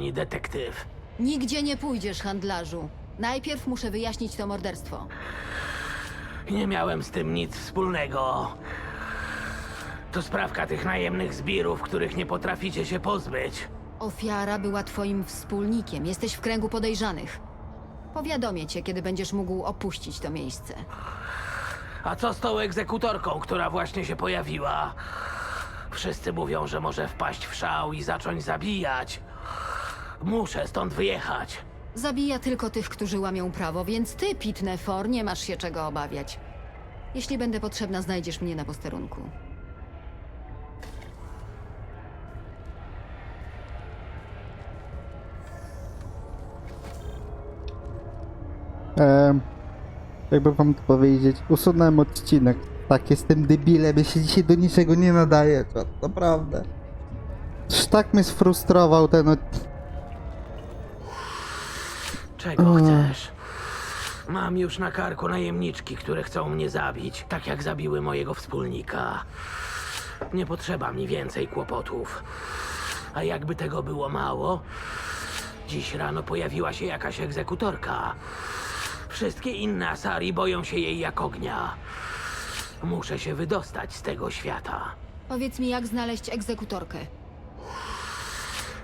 pani detektyw. Nigdzie nie pójdziesz, handlarzu. Najpierw muszę wyjaśnić to morderstwo. Nie miałem z tym nic wspólnego. To sprawka tych najemnych zbirów, których nie potraficie się pozbyć. Ofiara była twoim wspólnikiem. Jesteś w kręgu podejrzanych. Powiadomię cię, kiedy będziesz mógł opuścić to miejsce. A co z tą egzekutorką, która właśnie się pojawiła? Wszyscy mówią, że może wpaść w szał i zacząć zabijać. Muszę stąd wyjechać. Zabija tylko tych, którzy łamią prawo, więc ty, Pitnefor, nie masz się czego obawiać. Jeśli będę potrzebna, znajdziesz mnie na posterunku. Ehm, jakby wam to powiedzieć, usunąłem odcinek. Tak, jestem debilem, ja się dzisiaj do niczego nie nadaję, to naprawdę. Już tak mnie sfrustrował ten od... Czego chcesz? Mam już na karku najemniczki, które chcą mnie zabić, tak jak zabiły mojego wspólnika. Nie potrzeba mi więcej kłopotów. A jakby tego było mało, dziś rano pojawiła się jakaś egzekutorka. Wszystkie inne Asari boją się jej jak ognia. Muszę się wydostać z tego świata. Powiedz mi, jak znaleźć egzekutorkę.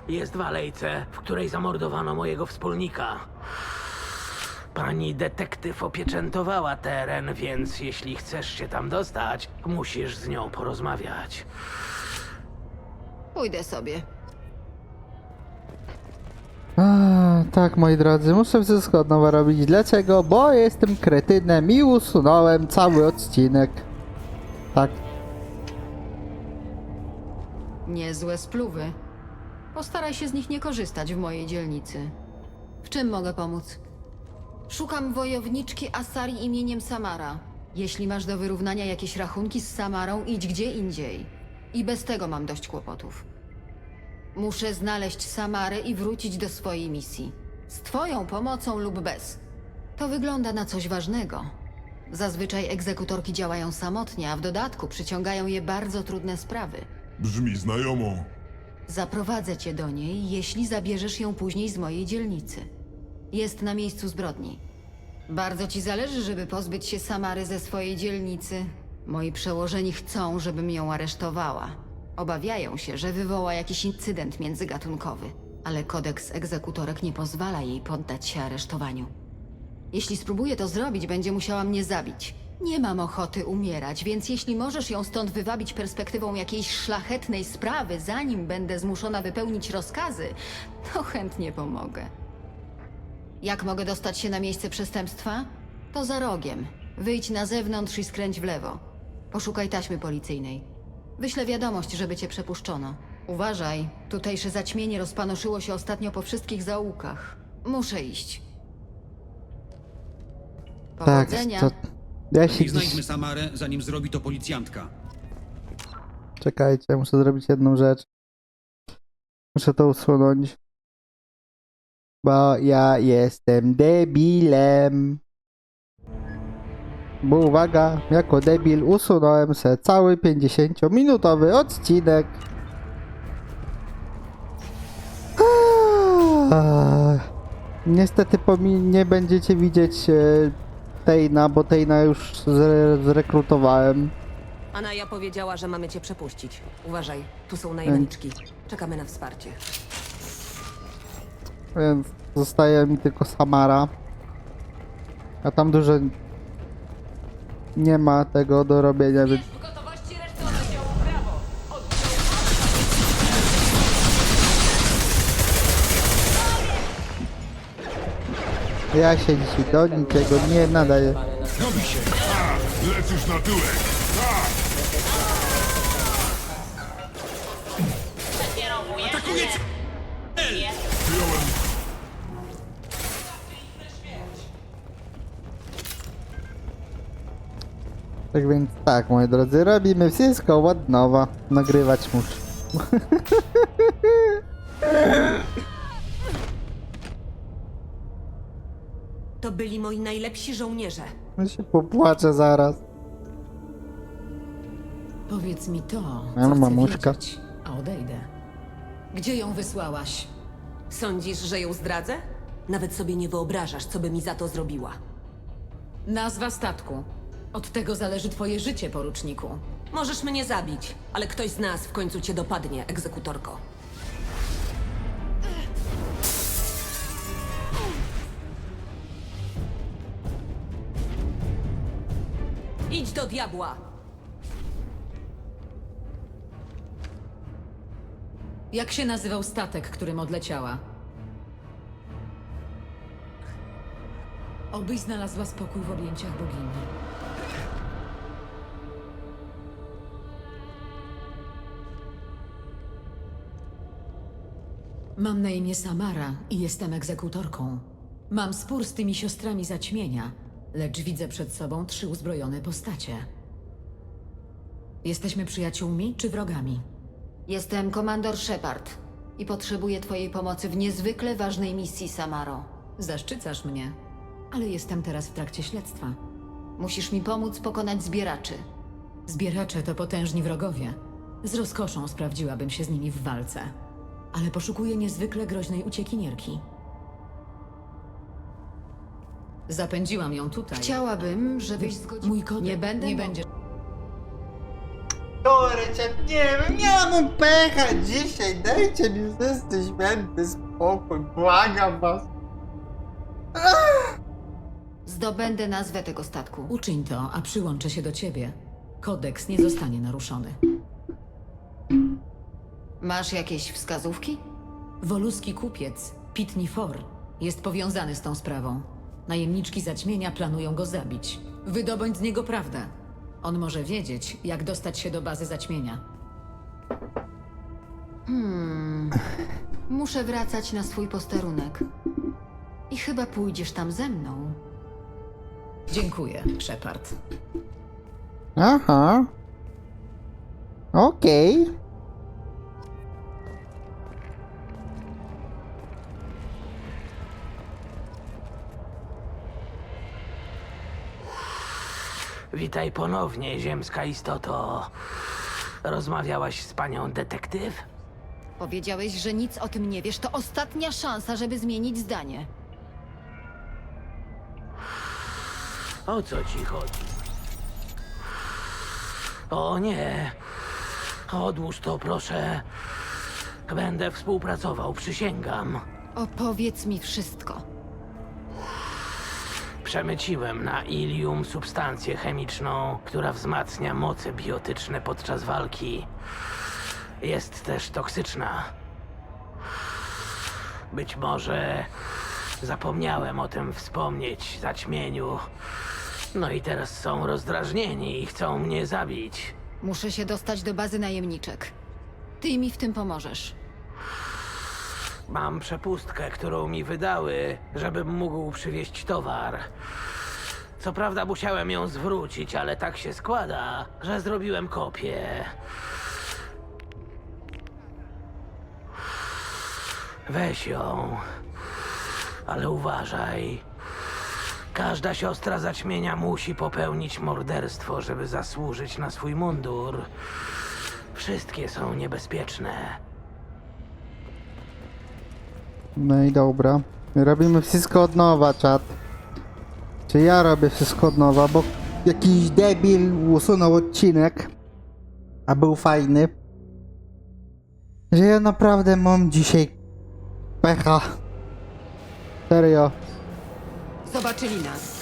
Jest w alejce, w której zamordowano mojego wspólnika. Pani detektyw opieczętowała teren, więc jeśli chcesz się tam dostać, musisz z nią porozmawiać. Pójdę sobie. A, tak, moi drodzy, muszę wszystko od nowa robić. Dlaczego? Bo jestem kretynem i usunąłem cały odcinek. Tak, Niezłe spluwy. Postaraj się z nich nie korzystać w mojej dzielnicy. W czym mogę pomóc? Szukam wojowniczki Asari imieniem Samara. Jeśli masz do wyrównania jakieś rachunki z Samarą, idź gdzie indziej. I bez tego mam dość kłopotów. Muszę znaleźć Samarę i wrócić do swojej misji. Z twoją pomocą lub bez. To wygląda na coś ważnego. Zazwyczaj egzekutorki działają samotnie, a w dodatku przyciągają je bardzo trudne sprawy. Brzmi znajomo. Zaprowadzę cię do niej, jeśli zabierzesz ją później z mojej dzielnicy. Jest na miejscu zbrodni. Bardzo ci zależy, żeby pozbyć się Samary ze swojej dzielnicy. Moi przełożeni chcą, żebym ją aresztowała. Obawiają się, że wywoła jakiś incydent międzygatunkowy, ale kodeks egzekutorek nie pozwala jej poddać się aresztowaniu. Jeśli spróbuję to zrobić, będzie musiała mnie zabić. Nie mam ochoty umierać, więc jeśli możesz ją stąd wywabić perspektywą jakiejś szlachetnej sprawy, zanim będę zmuszona wypełnić rozkazy, to chętnie pomogę. Jak mogę dostać się na miejsce przestępstwa? To za rogiem. Wyjdź na zewnątrz i skręć w lewo. Poszukaj taśmy policyjnej. Wyślę wiadomość, żeby cię przepuszczono. Uważaj, tutejsze zaćmienie rozpanoszyło się ostatnio po wszystkich zaułkach. Muszę iść. tak, Powodzenia. to... Ja się I znajdźmy dziś... Samarę, zanim zrobi to policjantka. Czekajcie, muszę zrobić jedną rzecz. Muszę to usunąć. Bo ja jestem debilem. Bo uwaga, jako debil usunąłem se cały 50-minutowy odcinek. Niestety nie będziecie widzieć e, Tejna, bo Tejna już zre- zrekrutowałem. Anaja powiedziała, że mamy cię przepuścić. Uważaj, tu są najemniczki. Czekamy na wsparcie. Więc zostaje mi tylko Samara. A tam dużo nie ma tego do robienia, więc ja się dzisiaj do niczego nie nadaję. Robi się. A, lecisz na tyłek. Atakuje cię! Przyjąłem. Tak więc tak, moi drodzy, robimy wszystko od nowa. Nagrywać muszę. byli moi najlepsi żołnierze. Ja się popłaczę zaraz. Powiedz mi to, Ale co chcę mamuszka. wiedzieć, a odejdę. Gdzie ją wysłałaś? Sądzisz, że ją zdradzę? Nawet sobie nie wyobrażasz, co by mi za to zrobiła. Nazwa statku. Od tego zależy twoje życie, poruczniku. Możesz mnie zabić, ale ktoś z nas w końcu cię dopadnie, egzekutorko. Idź do diabła! Jak się nazywał statek, którym odleciała? Obyś znalazła spokój w objęciach bogini. Mam na imię Samara i jestem egzekutorką. Mam spór z tymi siostrami zaćmienia, lecz widzę przed sobą trzy uzbrojone postacie. Jesteśmy przyjaciółmi czy wrogami? Jestem komandor Shepard i potrzebuję twojej pomocy w niezwykle ważnej misji, Samaro. Zaszczycasz mnie, ale jestem teraz w trakcie śledztwa. Musisz mi pomóc pokonać zbieraczy. Zbieracze to potężni wrogowie. Z rozkoszą sprawdziłabym się z nimi w walce. Ale poszukuję niezwykle groźnej uciekinierki. Zapędziłam ją tutaj. Chciałabym, żebyś zgodził... Mój kodek Nie będę nie będzie. Kurczę, nie wiem, mam pecha dzisiaj, dajcie mi wszyscy święty spokój, błagam was. Zdobędę nazwę tego statku. Uczyń to, a przyłączę się do ciebie. Kodeks nie zostanie naruszony. Masz jakieś wskazówki? Woluski kupiec, Pitni For, jest powiązany z tą sprawą. Najemniczki zaćmienia planują go zabić. Wydobądź z niego prawdę. On może wiedzieć, jak dostać się do bazy zaćmienia. Muszę wracać na swój posterunek. I chyba pójdziesz tam ze mną. Dziękuję, Shepard. Aha. Okej. Witaj ponownie, ziemska istoto. Rozmawiałaś z panią detektyw? Powiedziałeś, że nic o tym nie wiesz. To ostatnia szansa, żeby zmienić zdanie. O co ci chodzi? O nie. Odłóż to, proszę. Będę współpracował, przysięgam. Opowiedz mi wszystko. Przemyciłem na Ilium substancję chemiczną, która wzmacnia moce biotyczne podczas walki. Jest też toksyczna. Być może zapomniałem o tym wspomnieć zaćmieniu. No i teraz są rozdrażnieni i chcą mnie zabić. Muszę się dostać do bazy najemniczek. Ty mi w tym pomożesz. Mam przepustkę, którą mi wydały, żebym mógł przywieźć towar. Co prawda musiałem ją zwrócić, ale tak się składa, że zrobiłem kopię. Weź ją, ale uważaj. Każda siostra zaćmienia musi popełnić morderstwo, żeby zasłużyć na swój mundur. Wszystkie są niebezpieczne. No i dobra. Robimy wszystko od nowa, czat. Czy ja robię wszystko od nowa, bo jakiś debil usunął odcinek, a był fajny. Że ja naprawdę mam dzisiaj pecha. Serio. Zobaczyli nas.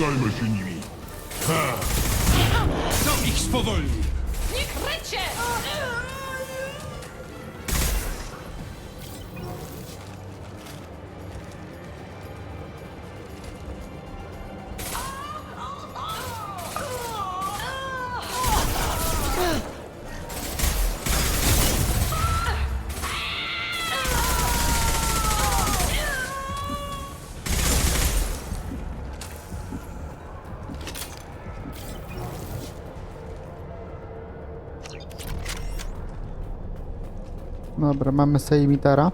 Zajmę się nimi. To ich spowolni! Dobra, mamy Sejmitara.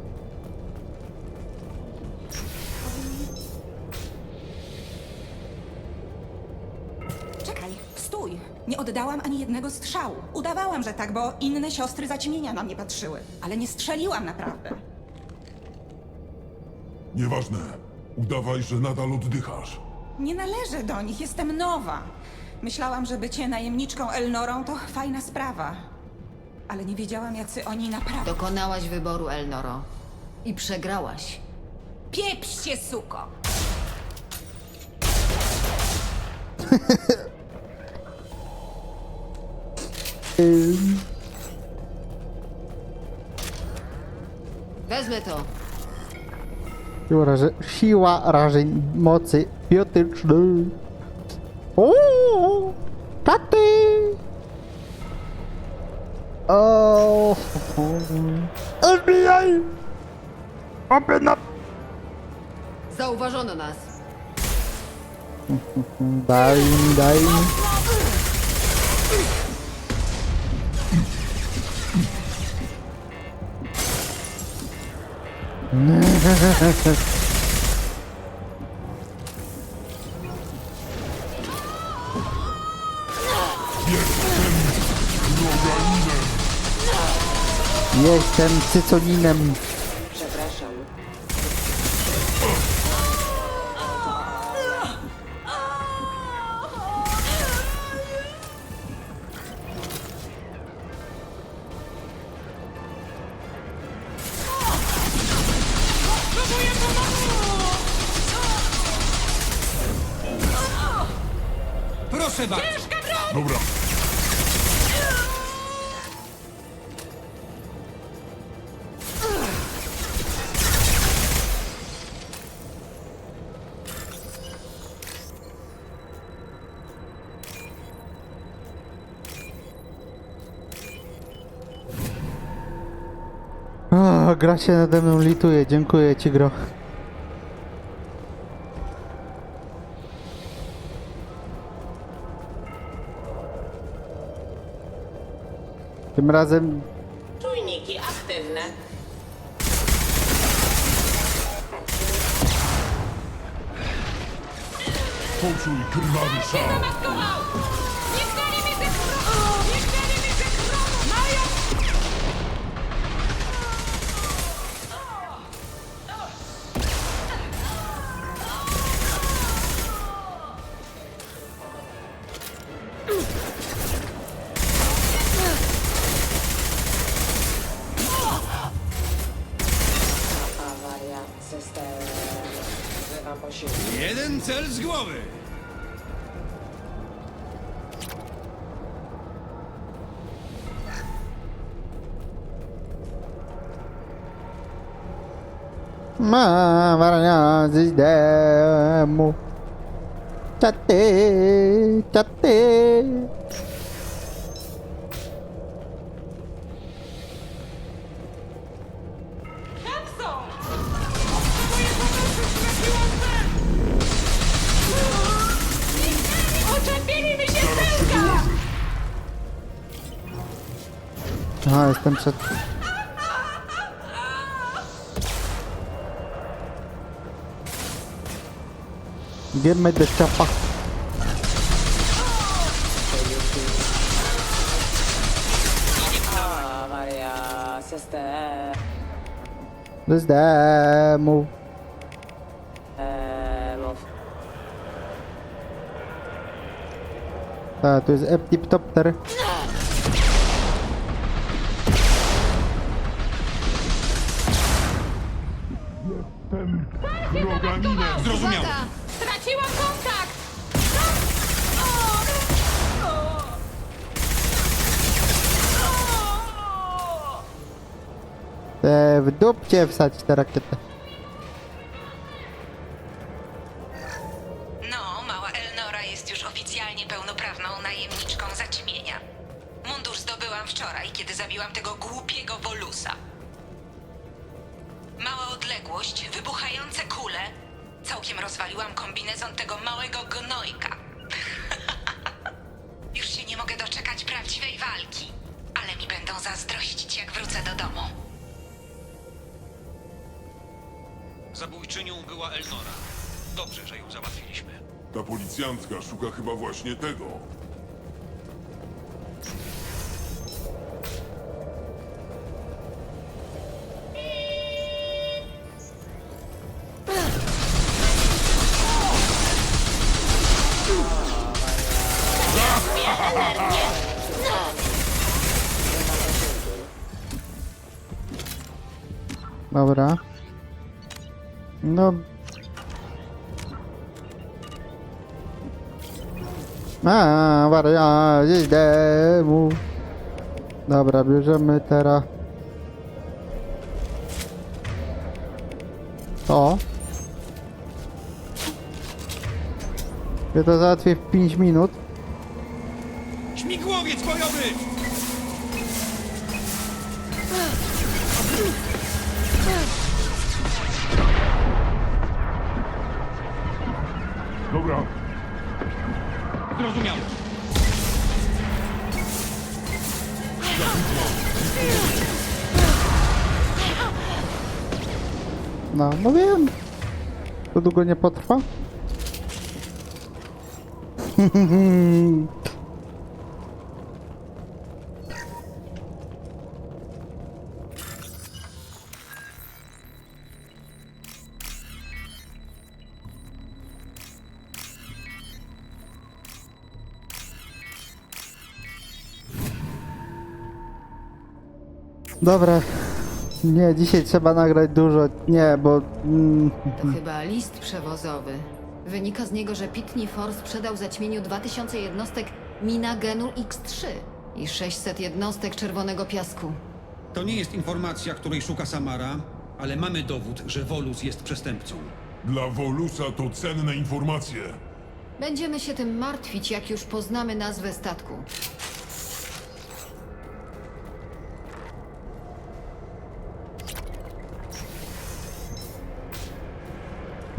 Czekaj, stój! Nie oddałam ani jednego strzału. Udawałam, że tak, bo inne siostry zaćmienia na mnie patrzyły. Ale nie strzeliłam naprawdę. Nieważne. Udawaj, że nadal oddychasz. Nie należę do nich, jestem nowa. Myślałam, że bycie najemniczką Elnorą to fajna sprawa. Ale nie wiedziałam, jacy oni naprawdę. Dokonałaś wyboru, Elnoro. I przegrałaś. Pieprz się, suko! Wezmę to. Siła, raże... Siła rażeń mocy biotycznej. Ooo! Taty! O! FBI! Open up! Zauważono nas. Daj mi, daj mi. Jestem cyconinem. O, gra się nade mną lituje. Dziękuję ci, gro. Tym razem Czujniki aktywne. Poczuj krwawy szał. Awaria systemu. Wzywam posiłki. Jeden cel z głowy. ma varanya sistemu. Cate, cate. Aha, jestem przed... Give me the chopper. Awaria systemu. Systemu. Tak, to jest Eptiptopter. Ten Te w dupcie wsać tę rakietę. No, mała Elnora jest już oficjalnie pełnoprawną najemniczką zaćmienia. Mundur zdobyłam wczoraj, kiedy zabiłam tego głupiego Wolusa. Mała odległość, wybuchające kule. Całkiem rozwaliłam kombinezon tego małego gnojka. już się nie mogę doczekać prawdziwej walki, ale mi będą zazdrościć, jak wrócę do domu. Zabójczynią była Elnora. Dobrze, że ją załatwiliśmy. Ta policjantka szuka chyba właśnie tego. No. A, waria, idę mu. Dobra, bierzemy teraz. To. Ja to załatwię w 5 minut. Długo nie potrwa? Dobra. Nie, dzisiaj trzeba nagrać dużo. Nie, bo... Mm, To chyba list przewozowy. Wynika z niego, że Pitney Force sprzedał zaćmieniu 2000 jednostek Minagenu X3 i 600 jednostek Czerwonego Piasku. To nie jest informacja, której szuka Samara, ale mamy dowód, że Volus jest przestępcą. dla Volusa to cenne informacje. Będziemy się tym martwić, jak już poznamy nazwę statku.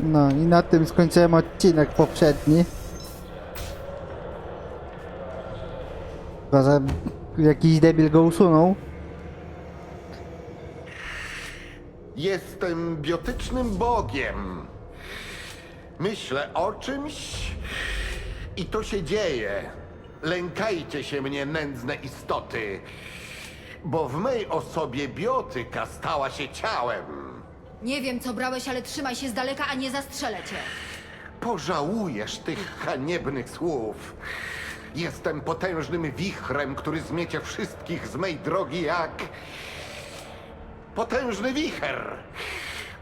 No i na tym skończyłem odcinek poprzedni. Chyba, że jakiś debil go usunął. Jestem biotycznym bogiem. Myślę o czymś i to się dzieje. Lękajcie się mnie, nędzne istoty, bo w mej osobie biotyka stała się ciałem. Nie wiem, co brałeś, ale trzymaj się z daleka, a nie zastrzelę cię. Pożałujesz tych haniebnych słów. Jestem potężnym wichrem, który zmiecie wszystkich z mej drogi jak... Potężny wicher!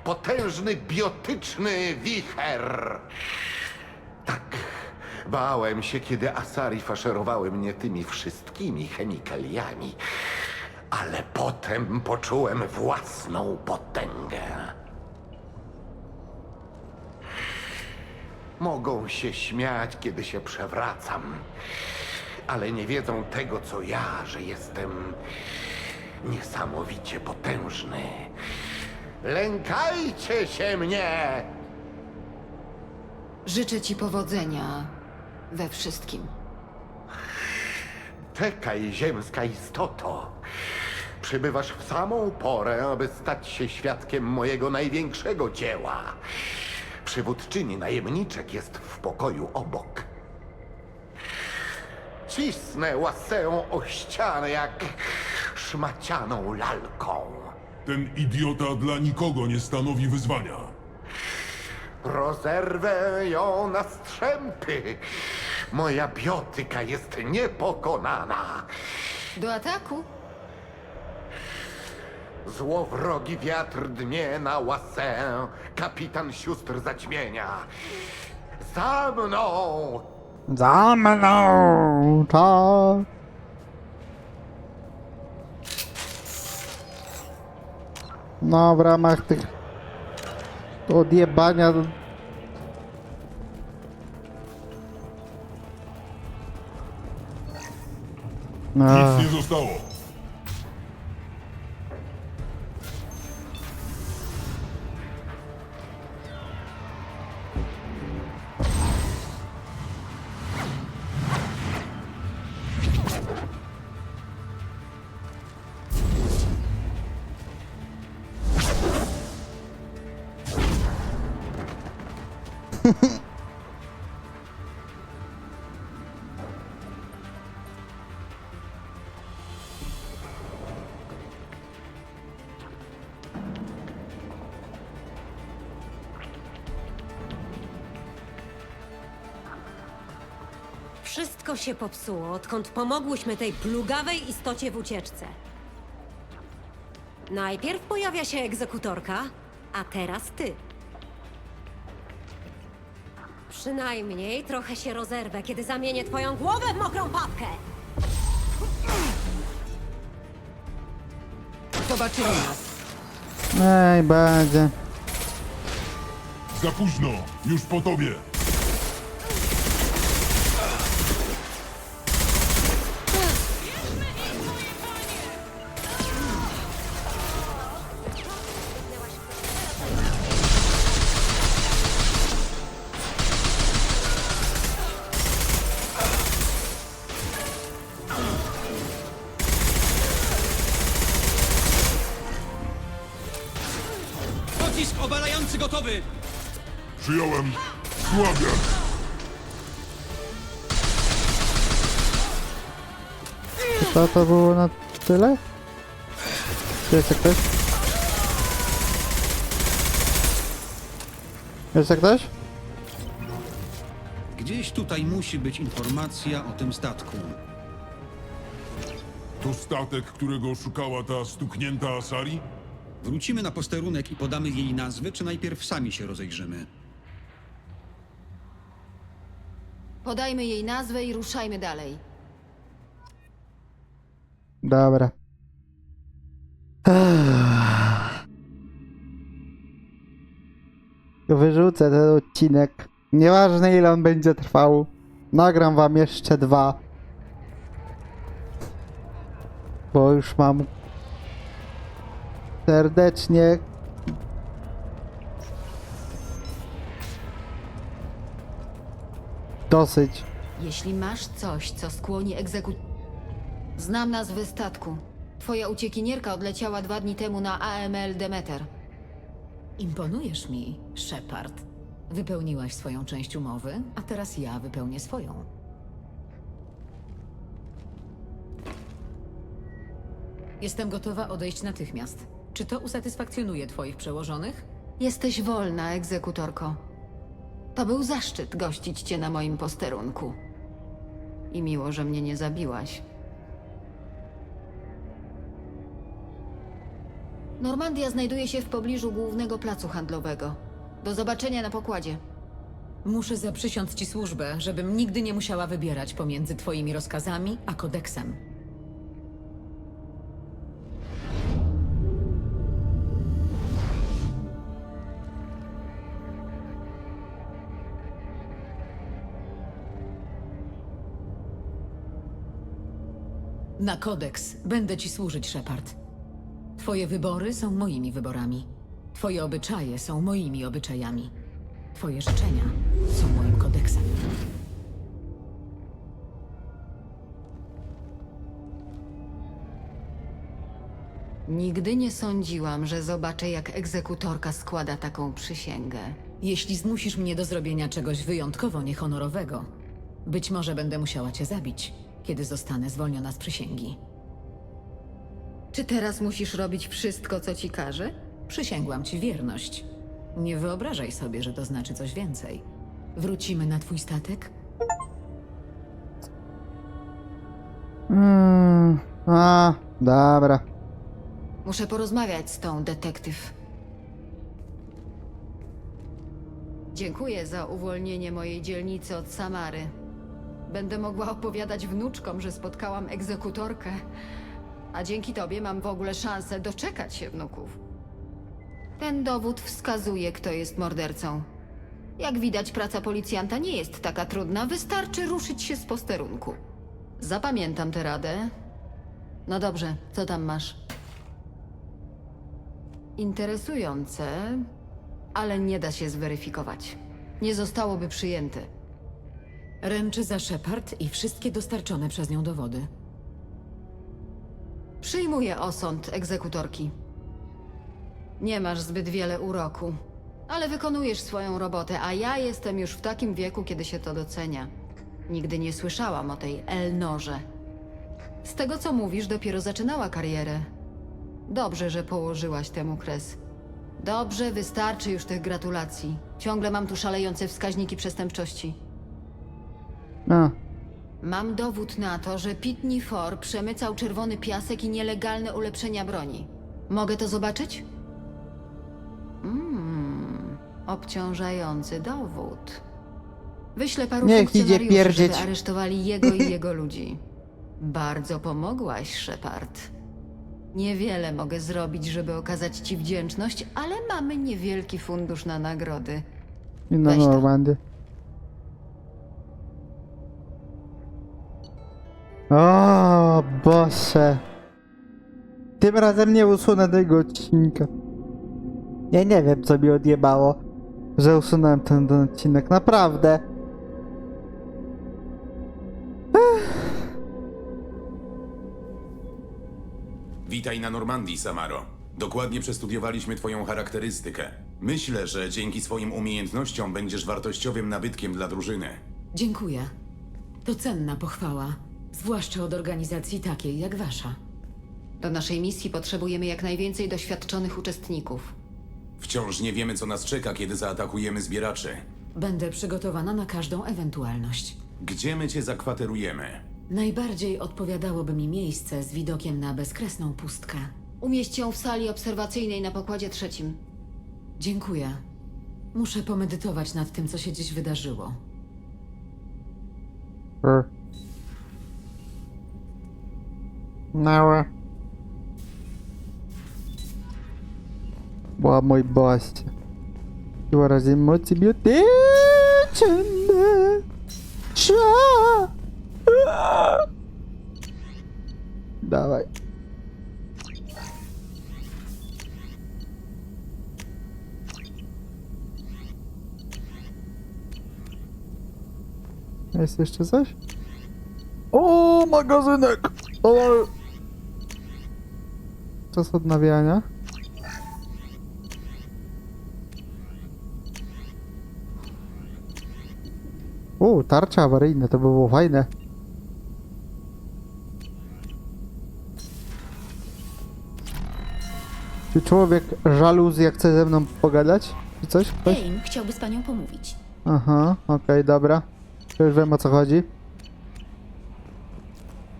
Potężny biotyczny wicher! Tak, bałem się, kiedy Asari faszerowały mnie tymi wszystkimi chemikaliami. Ale potem poczułem własną potęgę. Mogą się śmiać, kiedy się przewracam, ale nie wiedzą tego, co ja, że jestem niesamowicie potężny. Lękajcie się mnie! Życzę ci powodzenia we wszystkim. Czekaj, ziemska istoto. Przybywasz w samą porę, aby stać się świadkiem mojego największego dzieła. Przywódczyni najemniczek jest w pokoju obok. Cisnę łasę o ścianę jak szmacianą lalką. Ten idiota dla nikogo nie stanowi wyzwania. Rozerwę ją na strzępy. Moja biotyka jest niepokonana. Do ataku? Złowrogi wiatr dnie na łasę, kapitan sióstr zaćmienia. Za mną! Za mną! Tak. No, w ramach tych odjebania A... Nic nie zostało. Wszystko się popsuło, odkąd pomogłyśmy tej plugawej istocie w ucieczce. Najpierw pojawia się egzekutorka, a teraz ty. Przynajmniej trochę się rozerwę, kiedy zamienię twoją głowę w mokrą papkę! Zobaczymy nas. Ej, będzie. Za późno, już po tobie. Przyjąłem. Słabia. To, to było na tyle? Czy jeszcze ktoś? Jeszcze ktoś? Gdzieś tutaj musi być informacja o tym statku. To statek, którego szukała ta stuknięta Asari? Wrócimy na posterunek i podamy jej nazwę, czy najpierw sami się rozejrzymy? Podajmy jej nazwę i ruszajmy dalej. Dobra. Wyrzucę ten odcinek. Nieważne ile on będzie trwał. Nagram wam jeszcze dwa. Bo już mam serdecznie dosyć. Jeśli masz coś, co skłoni egzeku... Znam nazwę statku. Twoja uciekinierka odleciała dwa dni temu na AML Demeter. Imponujesz mi, Shepard. Wypełniłaś swoją część umowy, a teraz ja wypełnię swoją. Jestem gotowa odejść natychmiast. Czy to usatysfakcjonuje twoich przełożonych? Jesteś wolna, egzekutorko. To był zaszczyt gościć cię na moim posterunku. I miło, że mnie nie zabiłaś. Normandia znajduje się w pobliżu głównego placu handlowego. Do zobaczenia na pokładzie. Muszę zaprzysiąc ci służbę, żebym nigdy nie musiała wybierać pomiędzy twoimi rozkazami a kodeksem. Na kodeks będę ci służyć, Shepard. Twoje wybory są moimi wyborami. Twoje obyczaje są moimi obyczajami. Twoje życzenia są moim kodeksem. Nigdy nie sądziłam, że zobaczę, jak egzekutorka składa taką przysięgę. Jeśli zmusisz mnie do zrobienia czegoś wyjątkowo niehonorowego, być może będę musiała cię zabić, kiedy zostanę zwolniona z przysięgi. Czy teraz musisz robić wszystko, co ci każe? Przysięgłam ci wierność. Nie wyobrażaj sobie, że to znaczy coś więcej. Wrócimy na twój statek? Mm, a, dobra. Muszę porozmawiać z tą detektyw. Dziękuję za uwolnienie mojej dzielnicy od Samary. Będę mogła opowiadać wnuczkom, że spotkałam egzekutorkę. A dzięki tobie mam w ogóle szansę doczekać się wnuków. Ten dowód wskazuje, kto jest mordercą. Jak widać, praca policjanta nie jest taka trudna, wystarczy ruszyć się z posterunku. Zapamiętam tę radę. No dobrze, co tam masz? Interesujące, ale nie da się zweryfikować. Nie zostałoby przyjęte. Ręczę za Shepard i wszystkie dostarczone przez nią dowody. Przyjmuję osąd egzekutorki. Nie masz zbyt wiele uroku, ale wykonujesz swoją robotę, a ja jestem już w takim wieku, kiedy się to docenia. Nigdy nie słyszałam o tej Elnorze. Z tego co mówisz, dopiero zaczynała karierę. Dobrze, że położyłaś temu kres. Dobrze, wystarczy już tych gratulacji. Ciągle mam tu szalejące wskaźniki przestępczości. A, Mam dowód na to, że Pitney For przemycał czerwony piasek i nielegalne ulepszenia broni. Mogę to zobaczyć? Mmm, obciążający dowód. Wyślę paru Niech idzie funkcjonariuszy, pierdzieć. żeby aresztowali jego i jego ludzi. Bardzo pomogłaś, Shepard. Niewiele mogę zrobić, żeby okazać ci wdzięczność, ale mamy niewielki fundusz na nagrody. I na Weź to. Normandy. O Boże. Tym razem nie usunę tego odcinka. Ja nie wiem, co mi odjebało, że usunąłem ten, ten odcinek. Naprawdę. Witaj na Normandii, Samaro. Dokładnie przestudiowaliśmy twoją charakterystykę. Myślę, że dzięki swoim umiejętnościom będziesz wartościowym nabytkiem dla drużyny. Dziękuję. To cenna pochwała, zwłaszcza od organizacji takiej jak wasza. Do naszej misji potrzebujemy jak najwięcej doświadczonych uczestników. Wciąż nie wiemy, co nas czeka, kiedy zaatakujemy zbieraczy. Będę przygotowana na każdą ewentualność. Gdzie my cię zakwaterujemy? Najbardziej odpowiadałoby mi miejsce z widokiem na bezkresną pustkę. Umieść ją w sali obserwacyjnej na pokładzie trzecim. Dziękuję. Muszę pomedytować nad tym, co się dziś wydarzyło. R. Mała. Bo mój boss. You are the most beautiful. Dawaj. Jest jeszcze coś? O, magazynek! O! Czas odnawiania. O, tarcza awaryjna, to by było fajne. Czy człowiek żaluzja chce ze mną pogadać? Czy coś? Ktoś? Aim chciałby z panią pomówić. Aha, okej, dobra. Już wiem o co chodzi.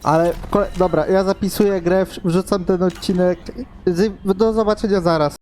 Ale, dobra, ja zapisuję grę, wrzucam ten odcinek. Do zobaczenia zaraz.